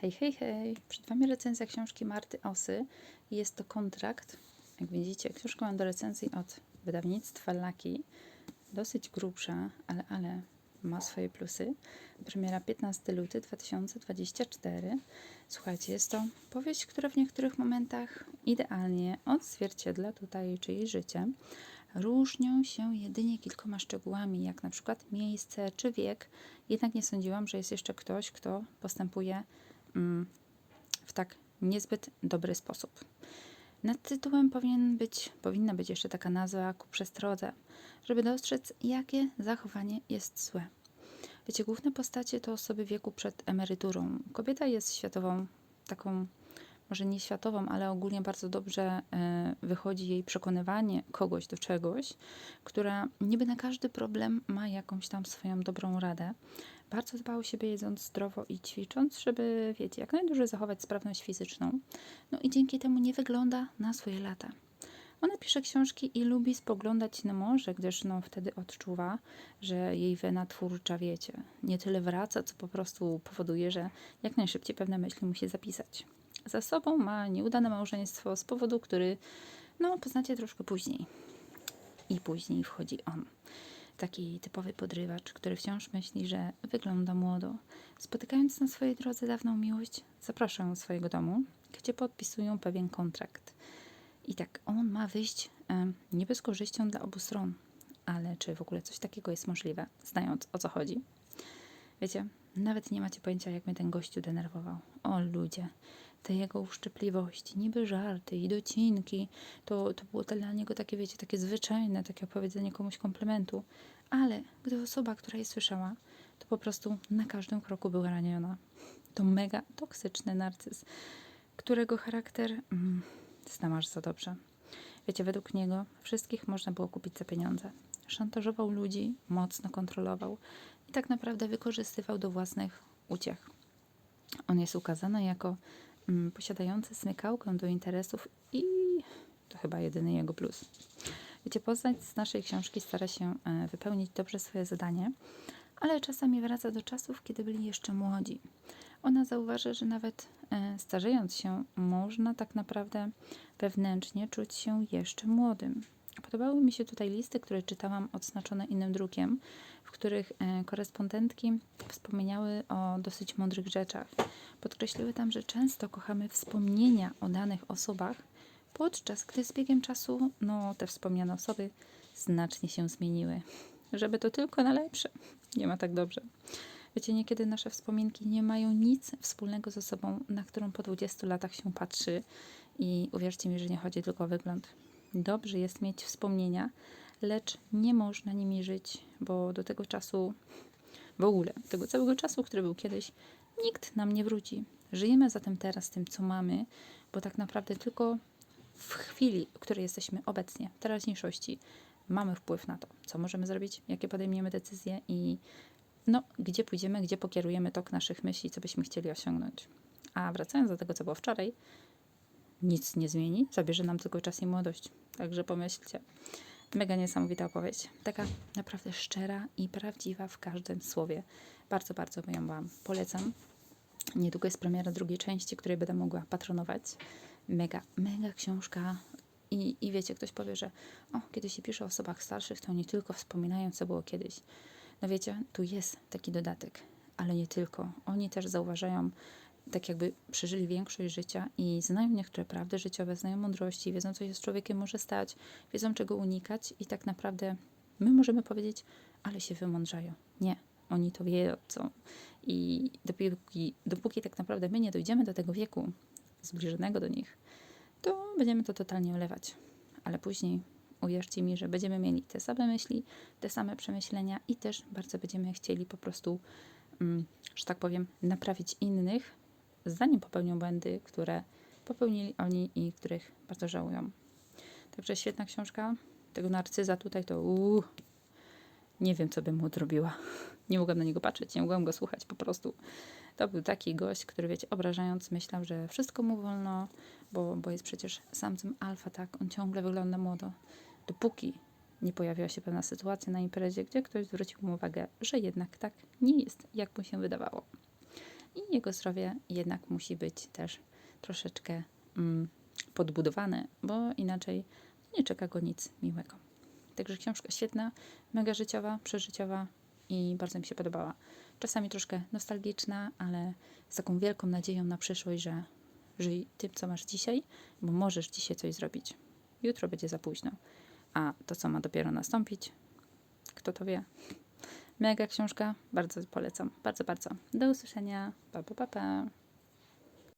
Hej, hej, hej. Przed Wami recenzja książki Marty Osy. Jest to kontrakt. Jak widzicie, książkę mam do recenzji od wydawnictwa Laki. Dosyć grubsza, ale, ale ma swoje plusy. Premiera 15 luty 2024. Słuchajcie, jest to powieść, która w niektórych momentach idealnie odzwierciedla tutaj czyjeś życie. Różnią się jedynie kilkoma szczegółami, jak na przykład miejsce czy wiek. Jednak nie sądziłam, że jest jeszcze ktoś, kto postępuje w tak niezbyt dobry sposób. Nad tytułem powinien być, powinna być jeszcze taka nazwa ku przestrodze, żeby dostrzec, jakie zachowanie jest złe. Wiecie, główne postacie to osoby wieku przed emeryturą. Kobieta jest światową, taką, może nie światową, ale ogólnie bardzo dobrze e, wychodzi jej przekonywanie kogoś do czegoś, która niby na każdy problem ma jakąś tam swoją dobrą radę. Bardzo dba o siebie jedząc zdrowo i ćwicząc, żeby, wiecie, jak najdłużej zachować sprawność fizyczną. No i dzięki temu nie wygląda na swoje lata. Ona pisze książki i lubi spoglądać na morze, gdyż no, wtedy odczuwa, że jej wena twórcza, wiecie, nie tyle wraca, co po prostu powoduje, że jak najszybciej pewne myśli musi zapisać. Za sobą ma nieudane małżeństwo z powodu, który no, poznacie troszkę później. I później wchodzi on. Taki typowy podrywacz, który wciąż myśli, że wygląda młodo. Spotykając na swojej drodze dawną miłość, zaprasza ją do swojego domu, gdzie podpisują pewien kontrakt. I tak, on ma wyjść e, niby korzyścią dla obu stron. Ale czy w ogóle coś takiego jest możliwe, znając o co chodzi? Wiecie, nawet nie macie pojęcia, jak mnie ten gościu denerwował. O ludzie, te jego uszczypliwości, niby żarty i docinki, to, to było dla niego takie, wiecie, takie zwyczajne, takie opowiedzenie komuś komplementu. Ale gdy osoba, która je słyszała, to po prostu na każdym kroku była raniona. To mega toksyczny narcyz, którego charakter mm, znam za dobrze. Wiecie, według niego wszystkich można było kupić za pieniądze. Szantażował ludzi, mocno kontrolował i tak naprawdę wykorzystywał do własnych uciech. On jest ukazany jako posiadający smykałkę do interesów i to chyba jedyny jego plus. Wiecie, postać z naszej książki stara się e, wypełnić dobrze swoje zadanie, ale czasami wraca do czasów, kiedy byli jeszcze młodzi. Ona zauważa, że nawet e, starzejąc się, można tak naprawdę wewnętrznie czuć się jeszcze młodym. Podobały mi się tutaj listy, które czytałam odznaczone innym drukiem, w których e, korespondentki wspomniały o dosyć mądrych rzeczach. Podkreśliły tam, że często kochamy wspomnienia o danych osobach, podczas gdy z biegiem czasu no, te wspomniane osoby znacznie się zmieniły. Żeby to tylko na lepsze. Nie ma tak dobrze. Wiecie, niekiedy nasze wspominki nie mają nic wspólnego ze sobą, na którą po 20 latach się patrzy i uwierzcie mi, że nie chodzi tylko o wygląd. Dobrze jest mieć wspomnienia, lecz nie można nimi żyć, bo do tego czasu, w ogóle, tego całego czasu, który był kiedyś, nikt nam nie wróci. Żyjemy zatem teraz tym, co mamy, bo tak naprawdę tylko w chwili, w której jesteśmy obecnie, w teraźniejszości, mamy wpływ na to, co możemy zrobić, jakie podejmiemy decyzje i no, gdzie pójdziemy, gdzie pokierujemy tok naszych myśli, co byśmy chcieli osiągnąć. A wracając do tego, co było wczoraj, nic nie zmieni, zabierze nam tylko czas i młodość. Także pomyślcie. Mega niesamowita opowieść. Taka naprawdę szczera i prawdziwa w każdym słowie. Bardzo, bardzo ją Wam polecam. Niedługo jest premiera drugiej części, której będę mogła patronować. Mega, mega książka. I, I wiecie, ktoś powie, że o, kiedy się pisze o osobach starszych, to nie tylko wspominają, co było kiedyś. No wiecie, tu jest taki dodatek, ale nie tylko. Oni też zauważają, tak jakby przeżyli większość życia i znają niektóre prawdy życiowe, znają mądrości, wiedzą, co się z człowiekiem może stać, wiedzą, czego unikać i tak naprawdę my możemy powiedzieć, ale się wymądrzają. Nie, oni to wiedzą. I dopóki, dopóki tak naprawdę my nie dojdziemy do tego wieku zbliżonego do nich, to będziemy to totalnie olewać. Ale później uwierzcie mi, że będziemy mieli te same myśli, te same przemyślenia i też bardzo będziemy chcieli po prostu, mm, że tak powiem, naprawić innych, zanim popełnią błędy, które popełnili oni i których bardzo żałują. Także świetna książka. Tego narcyza tutaj to uu, nie wiem, co bym mu odrobiła. Nie mogłam na niego patrzeć, nie mogłam go słuchać po prostu. To był taki gość, który, wiecie, obrażając, myślał, że wszystko mu wolno, bo, bo jest przecież samcem alfa, tak? On ciągle wygląda młodo. Dopóki nie pojawiła się pewna sytuacja na imprezie, gdzie ktoś zwrócił mu uwagę, że jednak tak nie jest, jak mu się wydawało. I jego zdrowie jednak musi być też troszeczkę mm, podbudowane, bo inaczej nie czeka go nic miłego. Także książka świetna, mega życiowa, przeżyciowa i bardzo mi się podobała. Czasami troszkę nostalgiczna, ale z taką wielką nadzieją na przyszłość, że żyj tym, co masz dzisiaj, bo możesz dzisiaj coś zrobić. Jutro będzie za późno. A to, co ma dopiero nastąpić, kto to wie. Mega książka, bardzo polecam. Bardzo, bardzo. Do usłyszenia. Pa, pa, pa, pa.